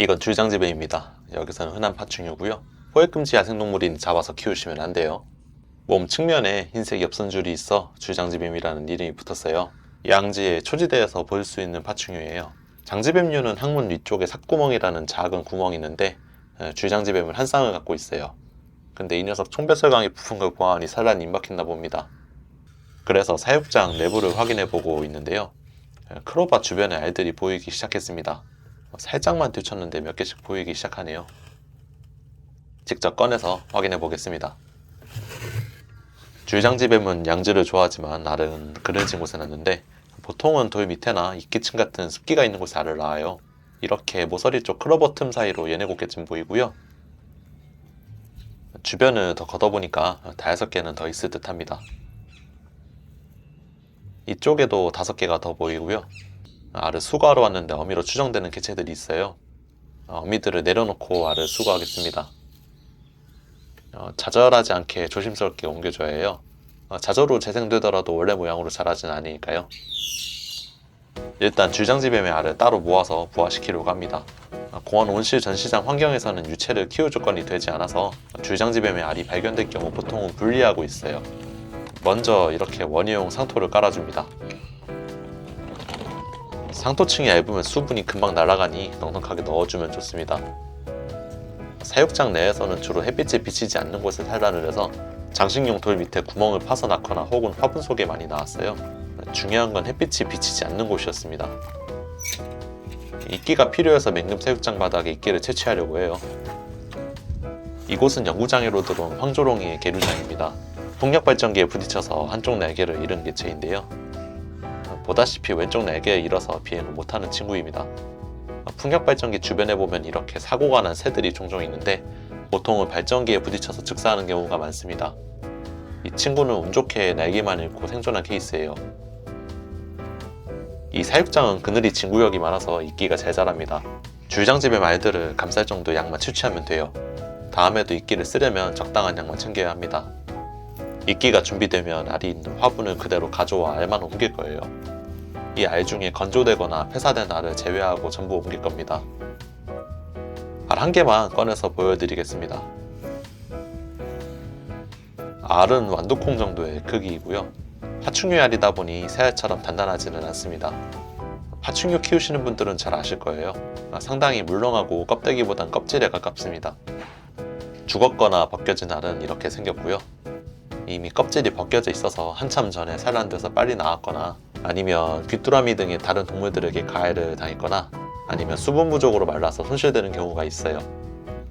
이건 줄장지배입니다. 여기서는 흔한 파충류고요. 포획금지 야생동물이니 잡아서 키우시면 안 돼요. 몸 측면에 흰색 엽선줄이 있어 줄장지뱀이라는 이름이 붙었어요. 양지의 초지대에서 볼 수 있는 파충류예요. 장지뱀류는 항문 위쪽에 삭구멍이라는 작은 구멍이 있는데 에, 줄장지뱀은 한 쌍을 갖고 있어요. 근데 이 녀석 총배설강이 부푼 걸 보아하니 산란이 임박했나 봅니다. 그래서 사육장 내부를 확인해 보고 있는데요. 에, 크로바 주변에 알들이 보이기 시작했습니다. 살짝만 뒤쳤는데 몇 개씩 보이기 시작하네요. 직접 꺼내서 확인해 보겠습니다. 줄장지 뱀은 양지를 좋아하지만 알은 그늘진 곳에 낳는데 보통은 돌 밑에나 이끼층 같은 습기가 있는 곳에 알을 낳아요. 이렇게 모서리 쪽 클로버 틈 사이로 얘네 곡개쯤 보이고요. 주변을 더 걷어보니까 다섯 개는 더 있을 듯 합니다. 이쪽에도 다섯 개가 더 보이고요. 알을 수거하러 왔는데 어미로 추정되는 개체들이 있어요. 어, 어미들을 내려놓고 알을 수거하겠습니다. 어, 좌절하지 않게 조심스럽게 옮겨줘야 해요. 어, 자저로 재생되더라도 원래 모양으로 자라진 않으니까요. 일단 줄장지뱀의 알을 따로 모아서 부화시키려고 합니다. 어, 공원 온실 전시장 환경에서는 유체를 키울 조건이 되지 않아서 줄장지뱀의 알이 발견될 경우 보통은 분리하고 있어요. 먼저 이렇게 원예용 상토를 깔아줍니다. 상토층이 얇으면 수분이 금방 날아가니 넉넉하게 넣어주면 좋습니다. 사육장 내에서는 주로 햇빛에 비치지 않는 곳에 산란을 해서 장식용 돌 밑에 구멍을 파서 낳거나 혹은 화분 속에 많이 나왔어요. 중요한 건 햇빛이 비치지 않는 곳이었습니다. 이끼가 필요해서 맹금 사육장 바닥에 이끼를 채취하려고 해요. 이곳은 연구장애로 들어온 황조롱이의 계류장입니다. 풍력 발전기에 부딪혀서 한쪽 날개를 잃은 개체인데요. 보다시피 왼쪽 날개에 잃어서 비행을 못하는 친구입니다. 풍력 발전기 주변에 보면 이렇게 사고가 난 새들이 종종 있는데 보통은 발전기에 부딪혀서 즉사하는 경우가 많습니다. 이 친구는 운 좋게 날개만 잃고 생존한 케이스예요. 이 사육장은 그늘이 진구역이 많아서 이끼가 잘 자랍니다. 줄장집의 말들을 감쌀 정도 양만 채취하면 돼요. 다음에도 이끼를 쓰려면 적당한 양만 챙겨야 합니다. 이끼가 준비되면 알이 있는 화분을 그대로 가져와 알만 옮길 거예요. 이 알 중에 건조되거나 폐사된 알을 제외하고 전부 옮길 겁니다. 알 한 개만 꺼내서 보여드리겠습니다. 알은 완두콩 정도의 크기이고요. 파충류 알이다 보니 새알처럼 단단하지는 않습니다. 파충류 키우시는 분들은 잘 아실 거예요. 상당히 물렁하고 껍데기보단 껍질에 가깝습니다. 죽었거나 벗겨진 알은 이렇게 생겼고요. 이미 껍질이 벗겨져 있어서 한참 전에 산란돼서 빨리 나왔거나 아니면 귀뚜라미 등의 다른 동물들에게 가해를 당했거나 아니면 수분 부족으로 말라서 손실되는 경우가 있어요.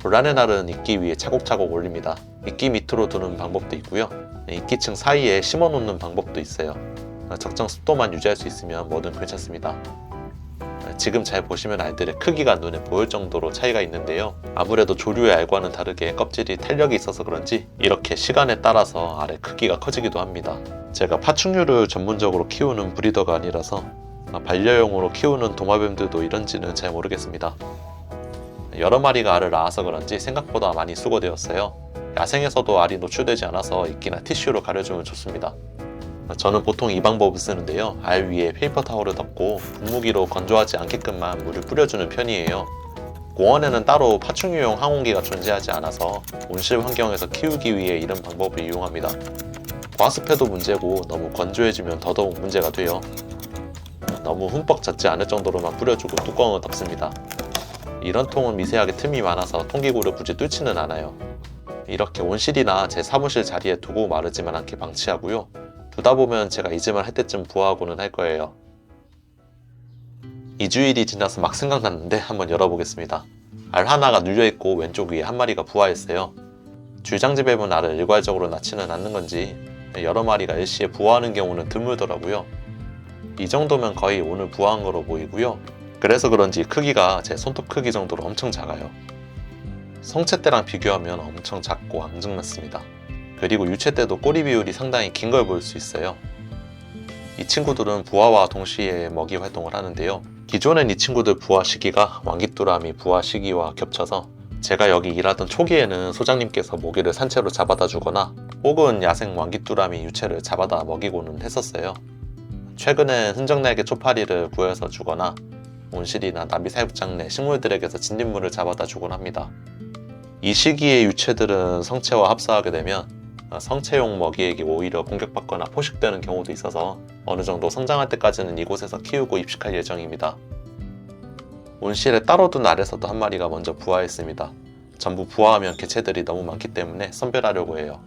곤란의 날은 이끼 위에 차곡차곡 올립니다. 이끼 밑으로 두는 방법도 있고요. 이끼층 사이에 심어 놓는 방법도 있어요. 적정 습도만 유지할 수 있으면 뭐든 괜찮습니다. 지금 잘 보시면 알들의 크기가 눈에 보일 정도로 차이가 있는데요. 아무래도 조류의 알과는 다르게 껍질이 탄력이 있어서 그런지 이렇게 시간에 따라서 알의 크기가 커지기도 합니다. 제가 파충류를 전문적으로 키우는 브리더가 아니라서 반려용으로 키우는 도마뱀들도 이런지는 잘 모르겠습니다. 여러 마리가 알을 낳아서 그런지 생각보다 많이 수거되었어요. 야생에서도 알이 노출되지 않아서 이끼나 티슈로 가려주면 좋습니다. 저는 보통 이 방법을 쓰는데요. 알 위에 페이퍼 타월을 덮고 분무기로 건조하지 않게끔만 물을 뿌려주는 편이에요. 공원에는 따로 파충류용 항온기가 존재하지 않아서 온실 환경에서 키우기 위해 이런 방법을 이용합니다. 과습해도 문제고 너무 건조해지면 더더욱 문제가 돼요. 너무 흠뻑 젖지 않을 정도로만 뿌려주고 뚜껑을 덮습니다. 이런 통은 미세하게 틈이 많아서 통기구를 굳이 뚫지는 않아요. 이렇게 온실이나 제 사무실 자리에 두고 마르지만 않게 방치하고요. 두다 보면 제가 잊을만 할 때쯤 부화하고는 할 거예요. 2주일이 지나서 막 생각났는데 한번 열어보겠습니다. 알 하나가 눌려있고 왼쪽 위에 한 마리가 부화했어요. 줄장지뱀은 알을 일괄적으로 낳지는 않는 건지 여러 마리가 일시에 부화하는 경우는 드물더라고요. 이 정도면 거의 오늘 부화한 거로 보이고요. 그래서 그런지 크기가 제 손톱 크기 정도로 엄청 작아요. 성체 때랑 비교하면 엄청 작고 앙증맞습니다. 그리고 유체 때도 꼬리 비율이 상당히 긴 걸 볼 수 있어요. 이 친구들은 부화와 동시에 먹이 활동을 하는데요. 기존엔 이 친구들 부화 시기가 왕깃두라미 부화 시기와 겹쳐서 제가 여기 일하던 초기에는 소장님께서 모기를 산채로 잡아다 주거나 혹은 야생 왕깃두라미 유체를 잡아다 먹이고는 했었어요. 최근엔 흔적날개 초파리를 구해서 주거나 온실이나 나비 사육장 내 식물들에게서 진딧물을 잡아다 주곤 합니다. 이 시기에 유체들은 성체와 합사하게 되면 어, 성체용 먹이에게 오히려 공격받거나 포식되는 경우도 있어서 어느 정도 성장할 때까지는 이곳에서 키우고 입식할 예정입니다. 온실에 따로 둔 알에서도 한 마리가 먼저 부화했습니다. 전부 부화하면 개체들이 너무 많기 때문에 선별하려고 해요.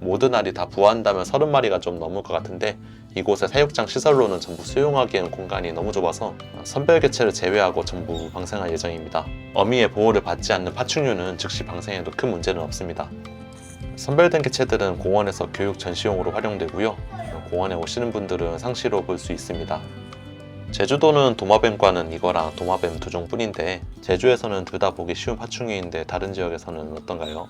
모든 알이 다 부화한다면 30마리가 좀 넘을 것 같은데 이곳의 사육장 시설로는 전부 수용하기에는 공간이 너무 좁아서 선별 개체를 제외하고 전부 방생할 예정입니다. 어미의 보호를 받지 않는 파충류는 즉시 방생해도 큰 문제는 없습니다. 선별된 개체들은 공원에서 교육 전시용으로 활용되고요. 공원에 오시는 분들은 상시로 볼 수 있습니다. 제주도는 도마뱀과는 이거랑 도마뱀 두 종뿐인데 제주에서는 둘 다 보기 쉬운 파충류인데 다른 지역에서는 어떤가요?